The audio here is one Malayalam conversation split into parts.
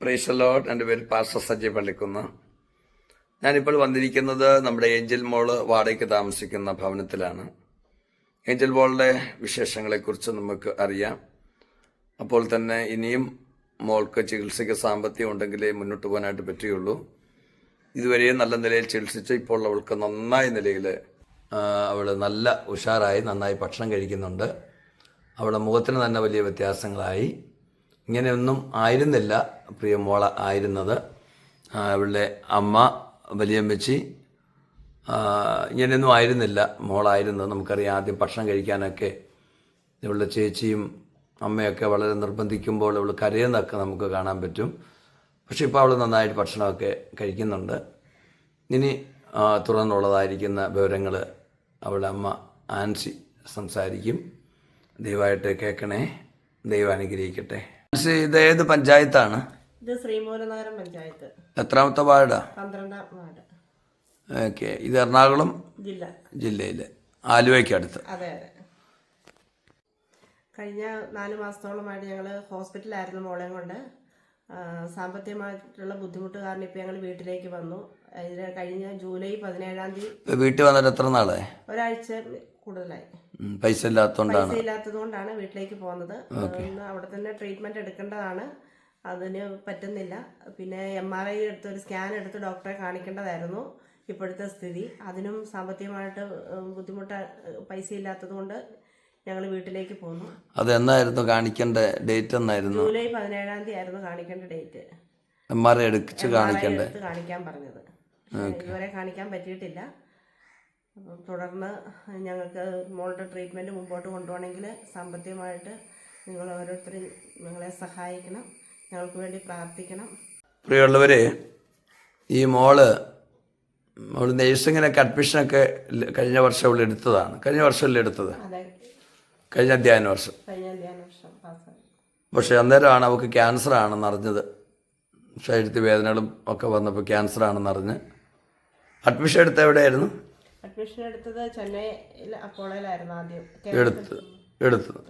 പ്രൈസ് ലോഡ് എന്റെ പേര് പാസ്റ്റർ സജ്ജയ് പള്ളിക്കുന്ന്. ഞാനിപ്പോൾ വന്നിരിക്കുന്നത് നമ്മുടെ ഏഞ്ചൽ മോൾ വാടകയ്ക്ക് താമസിക്കുന്ന ഭവനത്തിലാണ്. ഏഞ്ചൽ മോളുടെ വിശേഷങ്ങളെക്കുറിച്ച് നമുക്ക് അറിയാം. അപ്പോൾ തന്നെ ഇനിയും മോൾക്ക് ചികിത്സയ്ക്ക് സാമ്പത്തികം ഉണ്ടെങ്കിലേ മുന്നോട്ട് പോകാനായിട്ട് പറ്റുകയുള്ളൂ. ഇതുവരെയും നല്ല നിലയിൽ ചികിത്സിച്ച്. ഇപ്പോൾ അവൾക്ക് നന്നായ നിലയിൽ അവൾ നല്ല ഉഷാറായി നന്നായി ഭക്ഷണം കഴിക്കുന്നുണ്ട്. അവളുടെ മുഖത്തിന് തന്നെ വലിയ വ്യത്യാസങ്ങളായി. ഇങ്ങനെയൊന്നും ആയിരുന്നില്ല പ്രിയ മോള ആയിരുന്നത് അവളുടെ അമ്മ വലിയമ്മച്ചി ഇങ്ങനെയൊന്നും ആയിരുന്നില്ല മോളായിരുന്നത്. നമുക്കറിയാം ആദ്യം ഭക്ഷണം കഴിക്കാനൊക്കെ ഇവളുടെ ചേച്ചിയും അമ്മയൊക്കെ വളരെ നിർബന്ധിക്കുമ്പോൾ ഇവൾ കരയുന്നതൊക്കെ നമുക്ക് കാണാൻ പറ്റും. പക്ഷെ ഇപ്പോൾ അവൾ നന്നായിട്ട് ഭക്ഷണമൊക്കെ കഴിക്കുന്നുണ്ട്. ഇനി തുറന്നുള്ളതായിരിക്കുന്ന വിവരങ്ങൾ അവളുടെ അമ്മ ആൻസി സംസാരിക്കും. ദയവായിട്ട് കേൾക്കണേ. ദൈവം അനുഗ്രഹിക്കട്ടെ. ഇത് ഏത് പഞ്ചായത്താണ്? ഇത് ശ്രീമൂലനഗരം പഞ്ചായത്ത്. എത്രാമത്തെ വാർഡാ? പന്ത്രണ്ടാം വാർഡ്. ഓക്കെ. ഇത് എറണാകുളം ജില്ല. ജില്ലയിലെ. ആലുവയ്ക്ക് അടുത്ത്. അതെ അതെ. കഴിഞ്ഞ നാല് മാസത്തോളമായിട്ട് ഞങ്ങൾ ഹോസ്പിറ്റലായിരുന്നു മോളെയും കൊണ്ട്. സാമ്പത്തികമായിട്ടുള്ള ബുദ്ധിമുട്ട് കാരണം ഇപ്പം ഞങ്ങൾ വീട്ടിലേക്ക് വന്നു. കഴിഞ്ഞ ജൂലൈ പതിനേഴാം തീയതി വീട്ടിൽ വന്നിട്ട് എത്ര നാളെ ഒരാഴ്ച കൂടുതലായി. പൈസ ഇല്ലാത്തതുകൊണ്ടാണ് പൈസ ഇല്ലാത്തത് വീട്ടിലേക്ക് പോകുന്നത്. അവിടെ തന്നെ ട്രീറ്റ്മെന്റ് എടുക്കേണ്ടതാണ്. അതിന് പറ്റുന്നില്ല. പിന്നെ എം ആർ ഐ എടുത്ത് ഒരു സ്കാൻ എടുത്ത് ഡോക്ടറെ കാണിക്കേണ്ടതായിരുന്നു ഇപ്പോഴത്തെ സ്ഥിതി. അതിനും സാമ്പത്തികമായിട്ട് ബുദ്ധിമുട്ട പൈസ ഇല്ലാത്തത് കൊണ്ട് ഞങ്ങൾ വീട്ടിലേക്ക് പോന്നു. അത് എന്നായിരുന്നു കാണിക്കേണ്ട ഡേറ്റ് എന്നായിരുന്നു? ജൂലൈ പതിനേഴാം തീയതി ആയിരുന്നു കാണിക്കേണ്ട ഡേറ്റ് എം ആർ ഐ എടുത്ത് കാണിക്കാൻ പറഞ്ഞത്. ഇതുവരെ കാണിക്കാൻ പറ്റിയിട്ടില്ല. തുടർന്ന് ഞങ്ങൾക്ക് മോളുടെ ട്രീറ്റ്മെന്റ് മുമ്പോട്ട് കൊണ്ടുപോകണമെങ്കിൽ സാമ്പത്തികമായിട്ട് നിങ്ങൾ ഓരോരുത്തരും നിങ്ങളെ സഹായിക്കണം. ഞങ്ങൾക്ക് വേണ്ടി പ്രാർത്ഥിക്കണം. പ്രിയമുള്ളവരെ ഈ മോൾ മോൾ നേഴ്സിങ്ങിനൊക്കെ അഡ്മിഷനൊക്കെ കഴിഞ്ഞ വർഷം അവൾ എടുത്തതാണ്. കഴിഞ്ഞ വർഷമല്ലേ എടുത്തത്? കഴിഞ്ഞ അധ്യയന വർഷം. പക്ഷെ അന്നേരമാണ് അവൾക്ക് ക്യാൻസർ ആണെന്ന് അറിഞ്ഞത്. ശരീരത്തിൽ വേദനകളും ഒക്കെ വന്നപ്പോൾ ക്യാൻസർ ആണെന്ന് അറിഞ്ഞ്. അഡ്മിഷൻ എടുത്ത എവിടെയായിരുന്നു? അഡ്മിഷൻ എടുത്തത് ചെന്നൈയിൽ അപ്പോളയിലായിരുന്നു ആദ്യം. എടുത്ത് എടുത്തത്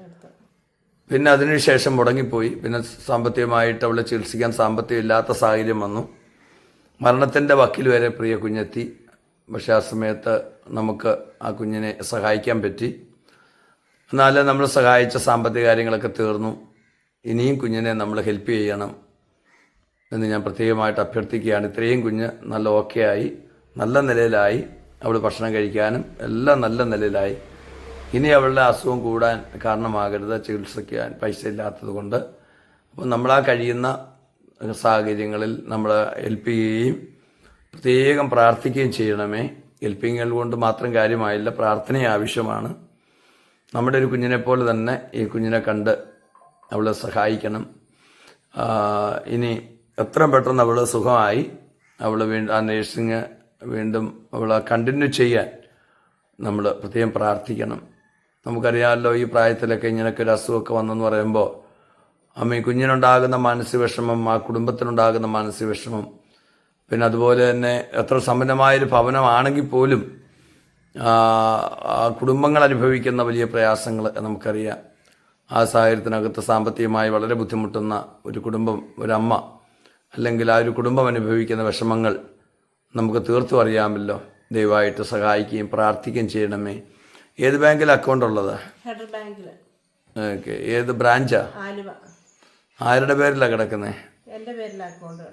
പിന്നെ അതിനുശേഷം മുടങ്ങിപ്പോയി. പിന്നെ സാമ്പത്തികമായിട്ട് അവളെ ചികിത്സിക്കാൻ സാമ്പത്തികം ഇല്ലാത്ത സാഹചര്യം വന്നു. മരണത്തിന്റെ വക്കിൽ വരെ പ്രിയ കുഞ്ഞെത്തി. പക്ഷെ ആ സമയത്ത് നമുക്ക് ആ കുഞ്ഞിനെ സഹായിക്കാൻ പറ്റി. എന്നാലും നമ്മൾ സഹായിച്ച സാമ്പത്തിക കാര്യങ്ങളൊക്കെ തീർന്നു. ഇനിയും കുഞ്ഞിനെ നമ്മൾ ഹെൽപ്പ് ചെയ്യണം എന്ന് ഞാൻ പ്രത്യേകമായിട്ട് അഭ്യർത്ഥിക്കുകയാണ്. ഇത്രയും കുഞ്ഞ് നല്ല ഓക്കെ ആയി നല്ല നിലയിലായി. അവൾ ഭക്ഷണം കഴിക്കാനും എല്ലാം നല്ല നിലയിലായി. ഇനി അവളുടെ അസുഖം കൂടാൻ കാരണമാകരുത് ചികിത്സിക്കാൻ പൈസ ഇല്ലാത്തത് കൊണ്ട്. അപ്പോൾ നമ്മളാ കഴിയുന്ന സാഹചര്യങ്ങളിൽ നമ്മൾ ഹെൽപ്പ് ചെയ്യുകയും പ്രത്യേകം പ്രാർത്ഥിക്കുകയും ചെയ്യണമേ. ഹെൽപ്പിങ്ങൽ കൊണ്ട് മാത്രം കാര്യമായില്ല പ്രാർത്ഥന ആവശ്യമാണ്. നമ്മുടെ ഒരു കുഞ്ഞിനെ പോലെ തന്നെ ഈ കുഞ്ഞിനെ കണ്ട് അവളെ സഹായിക്കണം. ഇനി എത്ര പെട്ടെന്ന് അവൾ സുഖമായി. അവൾ വീണ്ടും ആ നേഴ്സിങ് വീണ്ടും അവൾ കണ്ടിന്യൂ ചെയ്യാൻ നമ്മൾ പ്രത്യേകം പ്രാർത്ഥിക്കണം. നമുക്കറിയാമല്ലോ ഈ പ്രായത്തിലൊക്കെ ഇങ്ങനെയൊക്കെ ഒരു അസുഖമൊക്കെ വന്നെന്ന് പറയുമ്പോൾ അമ്മ കുഞ്ഞിനുണ്ടാകുന്ന മാനസിക വിഷമം ആ കുടുംബത്തിനുണ്ടാകുന്ന മാനസിക വിഷമം പിന്നെ അതുപോലെ തന്നെ എത്ര സമ്പന്നമായൊരു ഭവനമാണെങ്കിൽ പോലും കുടുംബങ്ങൾ അനുഭവിക്കുന്ന വലിയ പ്രയാസങ്ങൾ നമുക്കറിയാം. ആ സാഹചര്യത്തിനകത്ത് സാമ്പത്തികമായി വളരെ ബുദ്ധിമുട്ടുന്ന ഒരു കുടുംബം ഒരമ്മ അല്ലെങ്കിൽ ആ ഒരു കുടുംബം അനുഭവിക്കുന്ന വിഷമങ്ങൾ നമുക്ക് തീർത്തും അറിയാമല്ലോ. ദയവായിട്ട് സഹായിക്കുകയും പ്രാർത്ഥിക്കുകയും ചെയ്യണമേ. ഏത് ബാങ്കിൽ അക്കൗണ്ട് ഉള്ളത്? ഓക്കെ. ഏത് ബ്രാഞ്ചാ? ആലുവ. ആരുടെ പേരിലാണ് കിടക്കുന്നത് എന്റെ അക്കൗണ്ട്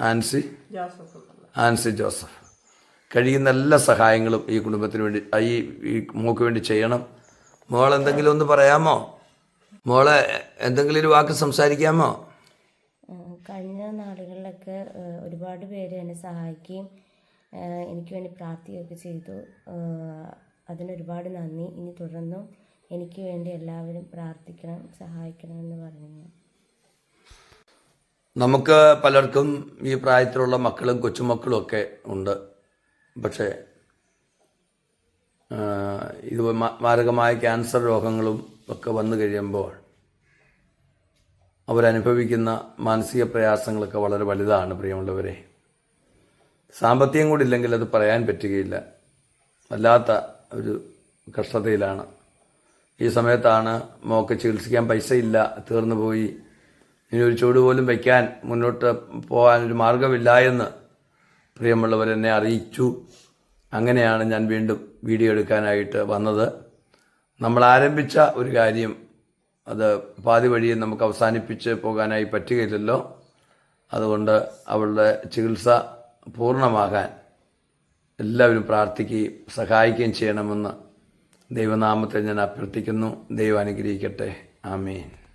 ആൻസി? ജോസഫ് ഉള്ളത് ആൻസി ജോസഫ്. കഴിയുന്ന എല്ലാ സഹായങ്ങളും ഈ കുടുംബത്തിന് വേണ്ടി ഈ ഈ മോക്ക് വേണ്ടി ചെയ്യണം. മോൾ എന്തെങ്കിലും ഒന്ന് പറയാമോ? മോളെ എന്തെങ്കിലും ഒരു വാക്ക് സംസാരിക്കാമോ? കഴിഞ്ഞ നാളുകളിലൊക്കെ ഏഹ് ഒരുപാട് പേര് എന്നെ സഹായിക്കുകയും എനിക്ക് വേണ്ടി പ്രാർത്ഥിക്കുകയൊക്കെ ചെയ്തു. അതിനൊരുപാട് നന്ദി. ഇനി തുടർന്നും എനിക്ക് വേണ്ടി എല്ലാവരും പ്രാർത്ഥിക്കണം സഹായിക്കണം എന്ന് പറഞ്ഞു നമുക്ക് പലർക്കും ഈ പ്രായത്തിലുള്ള മക്കളും കൊച്ചുമക്കളും ഒക്കെ ഉണ്ട്. പക്ഷേ ഇത് മാരകമായ ക്യാൻസർ രോഗങ്ങളും ഒക്കെ വന്നു കഴിയുമ്പോൾ അവരനുഭവിക്കുന്ന മാനസിക പ്രയാസങ്ങളൊക്കെ വളരെ വലുതാണ് പ്രിയമുള്ളവരെ. സാമ്പത്തികം കൂടി ഇല്ലെങ്കിൽ അത് പറയാൻ പറ്റുകയില്ല. വല്ലാത്ത ഒരു കഷ്ടതയിലാണ്. ഈ സമയത്താണ് മോക്ക് ചികിത്സിക്കാൻ പൈസ ഇല്ല തീർന്നു പോയി. ഇനി ഒരു ചൂട് പോലും വയ്ക്കാൻ മുന്നോട്ട് പോകാൻ ഒരു മാർഗമില്ല എന്ന് പ്രിയമുള്ളവരെന്നെ അറിയിച്ചു. അങ്ങനെയാണ് ഞാൻ വീണ്ടും വീഡിയോ എടുക്കാനായിട്ട് വന്നത്. നമ്മൾ ആരംഭിച്ച ഒരു കാര്യം അത് പാതി വഴിയെ നമുക്ക് അവസാനിപ്പിച്ച് പോകാനായി പറ്റുകയില്ലല്ലോ. അതുകൊണ്ട് അവളുടെ ചികിത്സ പൂർണമാകാൻ എല്ലാവരും പ്രാർത്ഥിക്കുകയും സഹായിക്കുകയും ചെയ്യണമെന്ന് ദൈവനാമത്തെ ഞാൻ അഭ്യർത്ഥിക്കുന്നു. ദൈവം അനുഗ്രഹിക്കട്ടെ. ആമേൻ.